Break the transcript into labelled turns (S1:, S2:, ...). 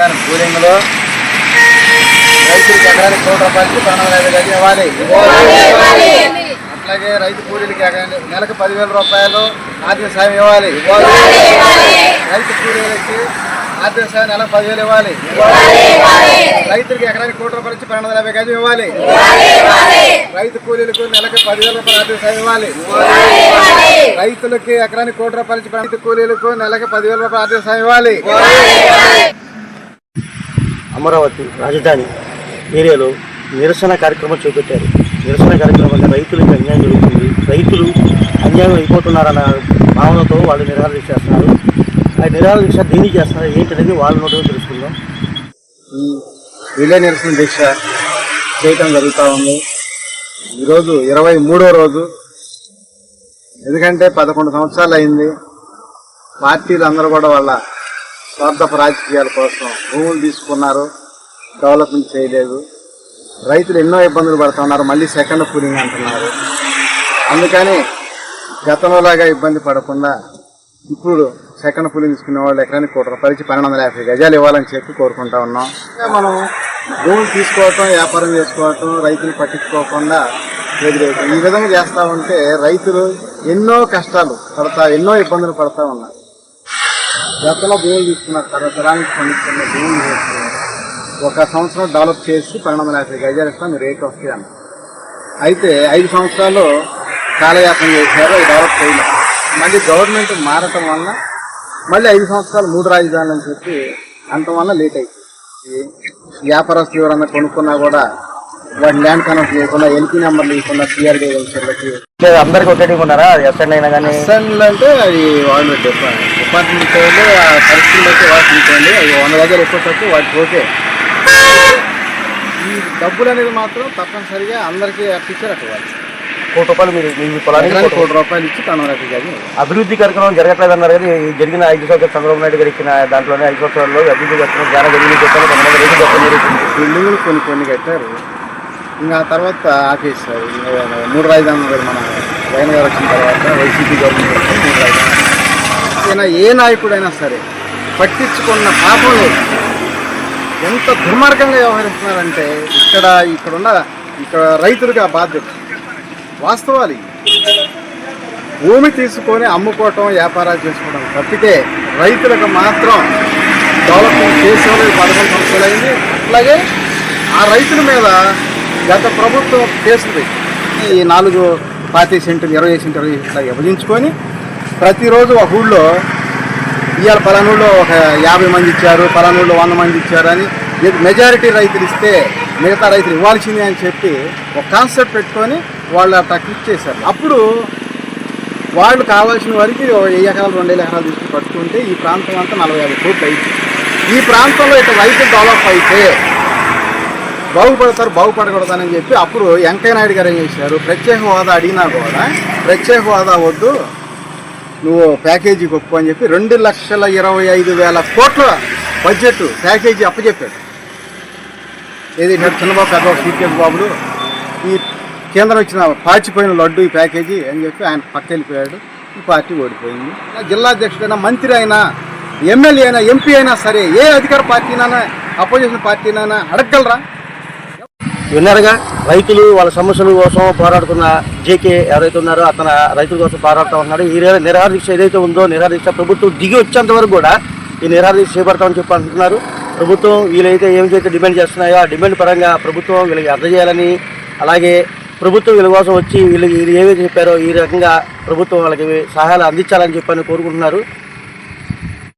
S1: కానీ కూలింగ్లో రైతులకు ఎకరానికి కోటి రూపాయలకి పన్నెండు వందల యాభై ఇవ్వాలి. అట్లాగే రైతు కూలీలకి నెలకు పదివేల రూపాయలు ఆర్థిక సాయం ఇవ్వాలి. రైతు కూలీలకి ఆర్థిక సాయం నెలకు పదివేలు ఇవ్వాలి. రైతులకి ఎకరానికి కోటి రూపాయలు ఇచ్చి పన్నెండు వందల యాభై గజం ఇవ్వాలి. రైతు కూలీలకు నెలకు పదివేల రూపాయలు ఆర్థిక సాయం ఇవ్వాలి. రైతులకి ఎకరానికి కోటి రూపాయలు ఇచ్చి రైతు కూలీలకు నెలకు పదివేల రూపాయలు ఆర్థిక సాయం ఇవ్వాలి.
S2: అమరావతి రాజధాని ఏరియాలో నిరసన కార్యక్రమం చేపట్టారు. నిరసన కార్యక్రమం వల్ల రైతులకు అన్యాయం జరుగుతుంది. రైతులు అన్యాయం అయిపోతున్నారన్న భావనతో వాళ్ళు నిరాహార దీక్ష చేస్తున్నారు. ఆ నిరాహార దీక్ష దేనికి చేస్తున్నారు? ఏంటనేది వాళ్ళ నోటితో తెలుసుకుందాం.
S1: ఈ రిలే నిరసన దీక్ష చేయటం జరుగుతూ ఉంది. ఈరోజు ఇరవై మూడో రోజు. ఎందుకంటే పదకొండు సంవత్సరాలు అయింది. పార్టీలు అందరూ కూడా వాళ్ళ స్వార్థపు రాజకీయాల కోసం భూములు తీసుకున్నారు డెవలప్మెంట్ చేయలేదు. రైతులు ఎన్నో ఇబ్బందులు పడుతున్నారు మళ్ళీ సెకండ్ కూలింగ్ అంటున్నారు. అందుకని గతంలోలాగా ఇబ్బంది పడకుండా ఇప్పుడు సెకండ్ కూలింగ్ తీసుకునే వాళ్ళు ఎకరానికి కోటి రూపాయలకి పన్నెండు వందల యాభై గజాలు ఇవ్వాలని చెప్పి కోరుకుంటా ఉన్నాం. మనం భూములు తీసుకోవటం వ్యాపారం చేసుకోవటం రైతులు పట్టించుకోకుండా వ్యతిరేకం ఈ విధంగా చేస్తూ ఉంటే రైతులు ఎన్నో కష్టాలు పడతా ఎన్నో ఇబ్బందులు పడతా ఉన్నారు. గతంలో భూములు తీసుకున్నారు తరతరానికి పండిస్తున్న భూములు ఒక సంవత్సరం డెవలప్ చేసి పన్నెండు వందల యాభై గజాలు ఇస్తాం రేట్ వస్తాయి అన్న అయితే ఐదు సంవత్సరాలు కాలయాపన చేశారు అది డెవలప్ చేయలేదు. మళ్ళీ గవర్నమెంట్ మారటం వల్ల మళ్ళీ ఐదు సంవత్సరాలు మూడు రాజధానులు అని చెప్పి అంటం వల్ల లేట్ అవుతుంది వ్యాపారస్తులు ఎవరన్నా కొనుక్కున్నా కూడా వాటి ల్యాండ్ కనెక్ట్ చేయకుండా ఎల్పీ ఇవ్వకుండా సిఆర్డీ వెంచర్లకి
S2: అందరికి ఒకటి ఉన్నారా ఎస్ఎన్ అయినా కానీ?
S1: అసెంబ్లీ అంటే అది వాళ్ళు డిపా- డిపార్ట్మెంట్ వాళ్ళు ఆ పరిస్థితులు బట్టి వాటి ఉంటుంది అవి వంద ఎక్కువ తక్కువ వాటికి ఓకే. ఈ డబ్బులు అనేది మాత్రం తప్పనిసరిగా అందరికీ అప్పించారు వాళ్ళు
S2: కోటి రూపాయలు మీరు మీ పొలానికి కోటి
S1: రూపాయలు. ఇచ్చి గజాలు
S2: అభివృద్ధి కార్యక్రమం జరగట్లేదు అన్నారు కానీ ఈ జరిగిన ఐదు సంవత్సరాలు చంద్రబాబు నాయుడు గారు ఇచ్చిన దాంట్లోనే ఐదు సంవత్సరాల్లో అభివృద్ధి కార్యక్రమం చాలా జరిగింది. కొంతమంది చెప్పడం
S1: బిల్డింగులు కొన్ని కొన్ని కట్టారు. ఇంకా తర్వాత ఆఫీస్ మూడు రాజధానులు కూడా మన జగన్ గారు వచ్చిన తర్వాత వైసీపీ గవర్నమెంట్ మూడు రాజధానులు ఈయన ఏ నాయకుడైనా సరే పట్టించుకున్న పాపం లేదు. ఎంత దుర్మార్గంగా వ్యవహరిస్తున్నారంటే ఇక్కడ ఇక్కడ ఉన్న ఇక్కడ రైతులుగా బాధ్యత. వాస్తవాలు భూమి తీసుకొని అమ్ముకోవటం వ్యాపారాలు చేసుకోవడం తప్పితే రైతులకు మాత్రం డెవలప్మెంట్ చేసేవాళ్ళు పదకొండు సంవత్సరాలు అయింది. అట్లాగే ఆ రైతుల మీద గత ప్రభుత్వం చేసింది ఈ నాలుగు పాతి సెంటులు ఇరవై సెంటు ఇరవై ఇట్లా విభజించుకొని ప్రతిరోజు ఒక ఊళ్ళో ఇవాళ పలానూళ్ళో ఒక యాభై మంది ఇచ్చారు పలానూళ్ళలో వంద మంది ఇచ్చారు అని మెజారిటీ రైతులు ఇస్తే మిగతా రైతులు ఇవ్వాల్సిందే అని చెప్పి ఒక కాన్సెప్ట్ పెట్టుకొని వాళ్ళు అట్లా క్లిక్ చేశారు. అప్పుడు వాళ్ళు కావాల్సిన వారికి వెయ్యి ఎకరాలు రెండు వేల ఎకరాలు తీసుకుని పట్టుకుంటే ఈ ప్రాంతం అంతా నలభై ఐదు కోట్లు అయింది. ఈ ప్రాంతంలో ఇట్లా రైతులు డెవలప్ అయితే బాగుపడతారు బాగుపడకూడదని చెప్పి అప్పుడు వెంకయ్య నాయుడు గారు ఏం చేశారు? ప్రత్యేక హోదా అడిగినా కూడా ప్రత్యేక హోదా వద్దు నువ్వు ప్యాకేజీ గొప్ప అని చెప్పి రెండు లక్షల ఇరవై ఐదు వేల కోట్ల బడ్జెట్ ప్యాకేజీ అప్పచెప్పాడు. ఏది నేడు చంద్రబాబు పెద్ద సీపీఎం బాబులు ఈ కేంద్రం ఇచ్చిన పాచిపోయిన లడ్డు ఈ ప్యాకేజీ అని చెప్పి ఆయన పక్క వెళ్ళిపోయాడు ఈ పార్టీ ఓడిపోయింది. జిల్లా అధ్యక్షుడైనా మంత్రి అయినా ఎమ్మెల్యే అయినా ఎంపీ అయినా సరే ఏ అధికార పార్టీనైనా అపోజిషన్ పార్టీనైనా అడగగలరా?
S2: విన్నారుగా? రైతులు వాళ్ళ సమస్యల కోసం పోరాడుతున్న జేకే ఎవరైతే ఉన్నారో అతను రైతుల కోసం పోరాడుతూ ఉన్నాడు ఈ నిరాదీక్ష ఏదైతే ఉందో నిరాదీక్ష ప్రభుత్వం దిగి వచ్చేంత వరకు కూడా ఈ నిరాదీక్ష చేపడతామని చెప్పి అంటున్నారు. ప్రభుత్వం వీళ్ళైతే ఏమైతే డిమాండ్ చేస్తున్నాయో ఆ డిమాండ్ పరంగా ప్రభుత్వం వీళ్ళకి అర్థం చేయాలని అలాగే ప్రభుత్వం వీళ్ళ కోసం వచ్చి వీళ్ళకి వీళ్ళు ఏవైతే చెప్పారో ఈ రకంగా ప్రభుత్వం వాళ్ళకి సహాయాలు అందించాలని చెప్పని కోరుకుంటున్నారు.